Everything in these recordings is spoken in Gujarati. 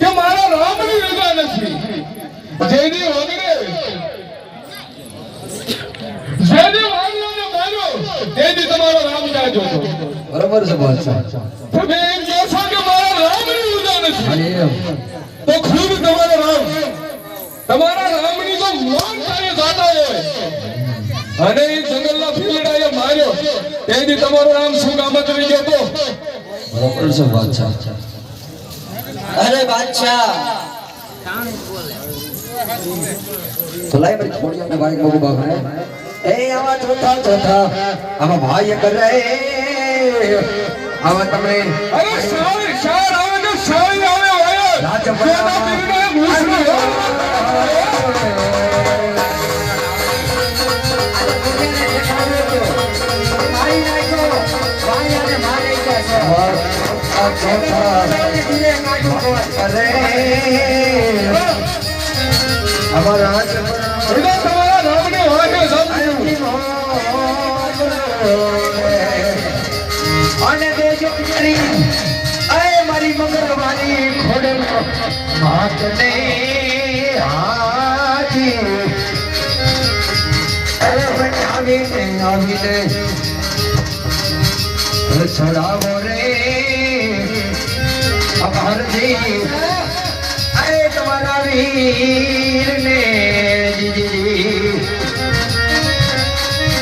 કે મારા રામની રજા નથી. જેની વગરે જેની વાણીઓને માર્યો તેથી તમારો રામ જાજો બરાબર છે બાદશાહ તમે એમ કહો છો કે મારા રામની રજા નથી. તો ખૂબ તમારો રામ તમારા રામની તો મોન કાર્ય થતા હોય અને એ જંગલના ફીલડાએ માર્યો. તેથી તમારો રામ શું કામ જ રહી ગયો તો છે. બાદશાહ અરે બાદશાહ તો લાઈ બરી થોડી આપણે ભાઈ બહુ બાપ હે એ આવા ચોથા ચોથા આમાં ભાઈ કરે આવા તમે અરે શાળ શાળ આવે તો શાળ આવે હોય રાજ તેના ફીલડાએ ઘૂસડો. આ અરે. અને દેજો કરી અરે મારી મગરવાની ખોડલ માતને હાજી અરે પણ આવીને આવીને છોડાવો રે અરે તમારા વીરને જીજી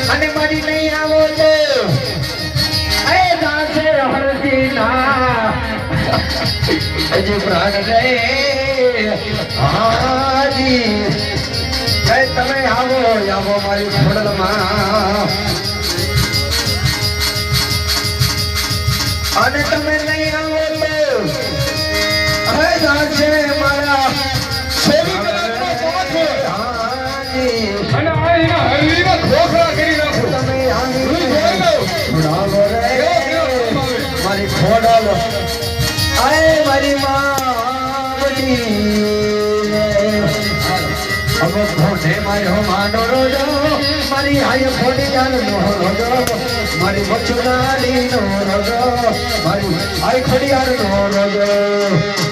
અને મારી નહીં આવો તો અરે દાસે હરતી ના પ્રાણ રે હાજી તમે આવો આવો મારી ખોડલમાં અને તમે દાસે મારા હોય. હાજી અને આ એના હરવીના ખોખરા કરી નાખો. તમે મારી ખોડલ. આય મારી માવડી. હવે ખોટે મારો માનો રોજો. મારી જાન નો રોજો. મારી મચુરાડી નો રોજો. મારી આય ખોડિયાર નો રોજો.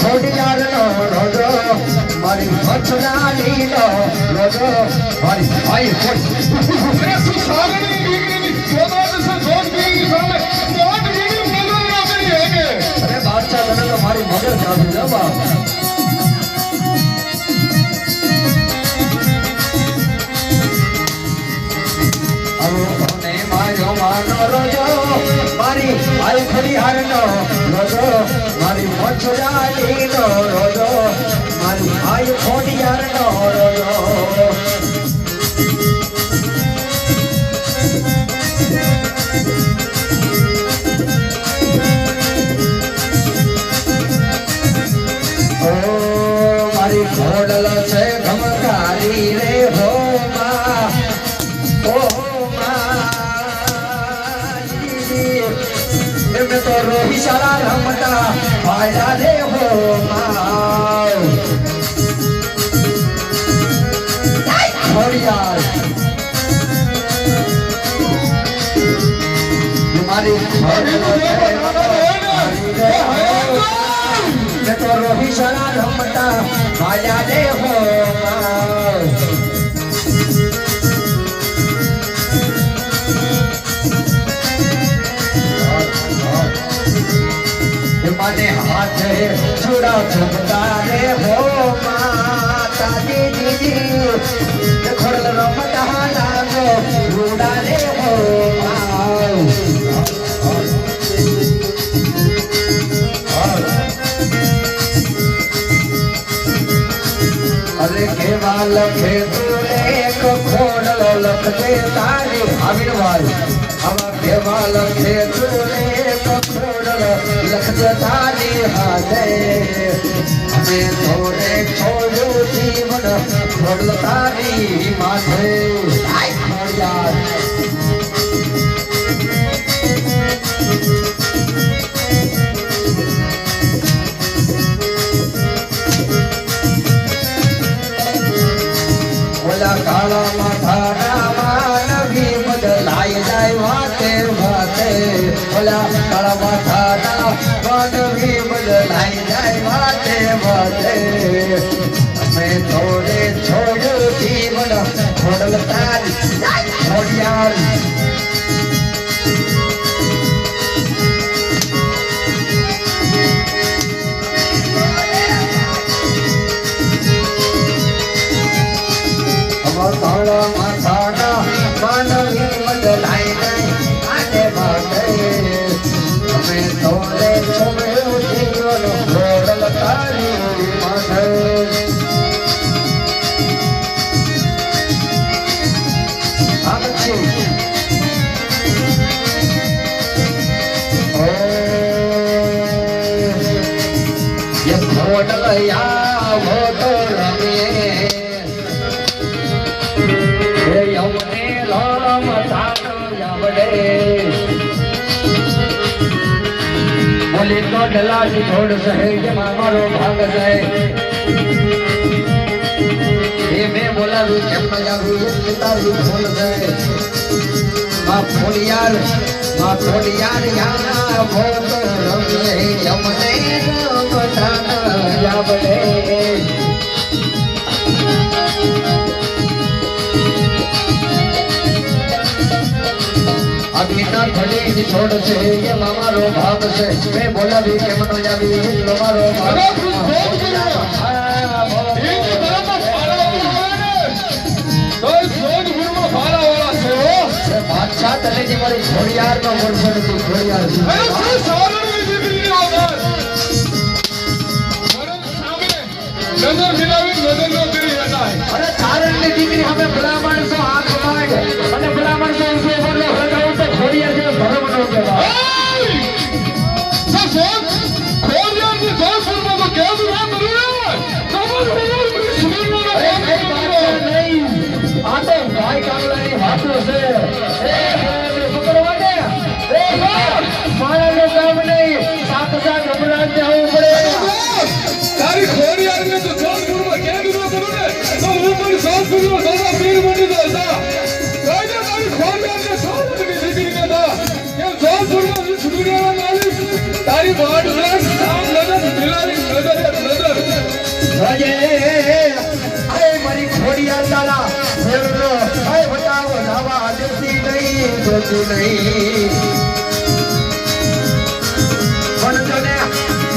ખોડિયાર નો રોજો મારી મચુરાડી નો રોજો મારી ખોડી અરે બાદશાહ તને તો મારી મગર કાઢી દે રોજો મારી આઈ ખડી હારનો રોજો મારી મચુરાલી નો રોજો મારી આઈ ખોડી હારનો રોહી શાળા રમતા ફાયદા દે હો મારી ખોડલ છે ગમકારી રે. હો કેવા લખે તું એક ખોડલો લખજે તારી આવીરવાલ આવા કેવા લખે તું એક ખોડલો લખજે તારી હાથે અમે થોડે છોડ્યું જીવન ખોડલ ধরে માંડલા સિધોડ સહે કે મારો ભાગ જાય. એ મેં બોલાવ્યું કેમ ન જાવું એ પિતાજી ફોન જાય. માં ફોન યારમાં ફોન યાર યાર ફોન રમે જમને ની છોડ છે એ મામારો ભાગ છે. મે બોલાવી કે મનો જાવી એ મારો ભાગ. બાદશાહ તને જે મારી ઘોડિયાર નો ઘોડિયાર નજર મિલાવી નજર ન કરી. અરે દીકરી અમે ભલા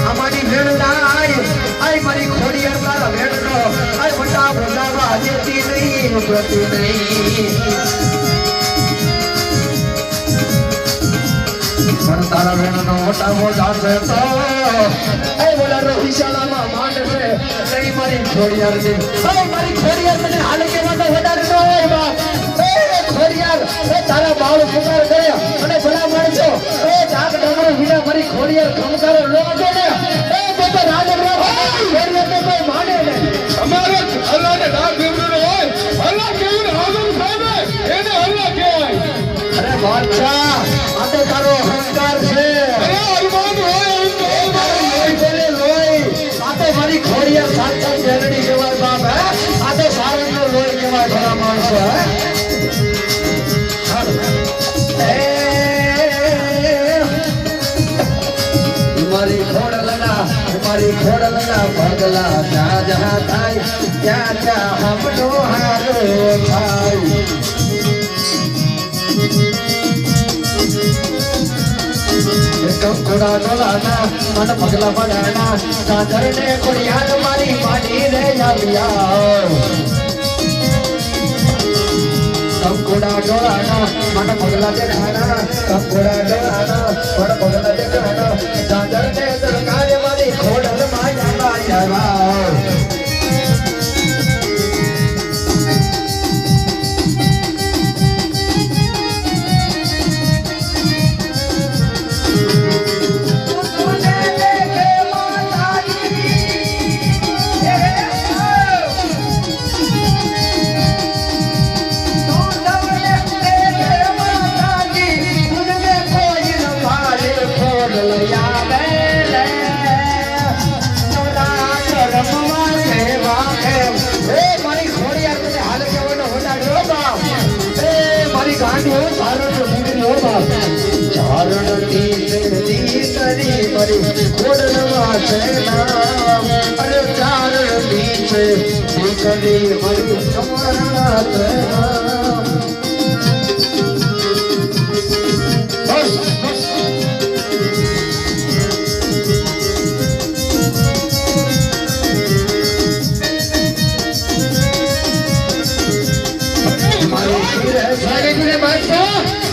અમારી વેળનાય આય મારી ખોડિયા તારા વેળનો આય બતાવો લાવા દેતી નહીં જોતી નહીં પણ વેણ નો મોટાવો જાશે તો. એ બોલા રોહિશાળામાં માંડ છે. સહી મારી ખોડિયાર છે. અરે મારી ખોડિયાર મને હાલ કે તો વધારે તો એ બા એ ખોડિયાર, એ તારા બાળ પુકાર કરે. અને ભલા માણસો, એ જાગ ડમરો વિના મારી ખોડિયાર ખમકારો લો ને એ રાજ તો રાજ ખોડિયાર તો કોઈ માને મારી ખોડલના મારી ખોડલના પગલા જ્યાં જ્યાં થાય, ત્યાં ત્યાં હમનો હારો થાય. કંકુડા ડોલાના મન પગલા પડાના સાદર ને કુડિયાલ મારી માટી રે આવ્યા. કંકુડા ડોલાના મન પગલા દેખાના કંકુડા ડોલાના મન પગલા ચારણ દી કરી મારી ખોડલમાં છે નામ અરે ચાર નીચે દીકરી મારી તમારા છે નામ બસ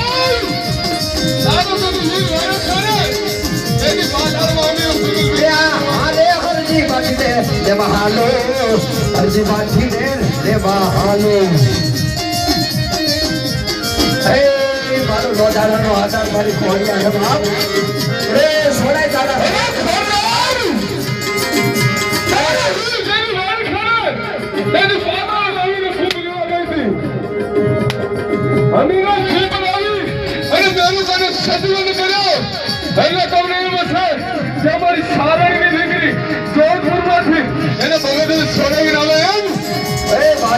બાટીને લેવા હાલો હરજી બાટીને લેવા હાલો હે, મારો રોજાનો આધાર મારી કોળી છે બાપ રે, સોડાય દાદા હે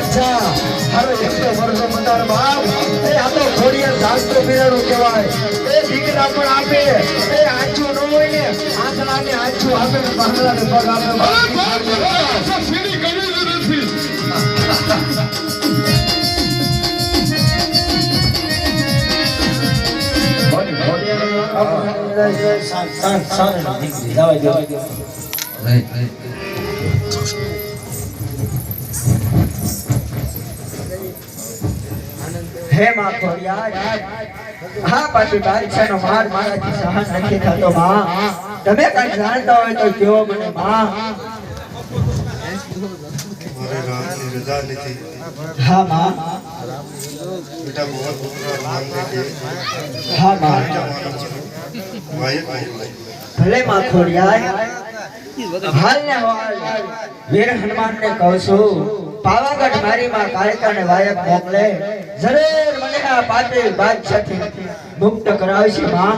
હે બાદશાહ હારો એકસો વર્ષો મતાર બાપ એ આ તો ખોડિયા શાસ્ત્રો પીરાનું કહેવાય. એ દીકરા પણ આપે. એ આચું ન હોય ને આંખલા ને આચું આપે. ને બાંગલા ને પગ આપે તમે કઈ જાણતા હોય તો કયો હા માં. ભલે માં ખોડિયાર હાલને વીર હનુમાનને કહું છું પાવાગઢ મારી માં કાળિકાને વાયક મોકલે. જરૂર પાપી બાદશાહથી મુક્ત કરાવશે માં.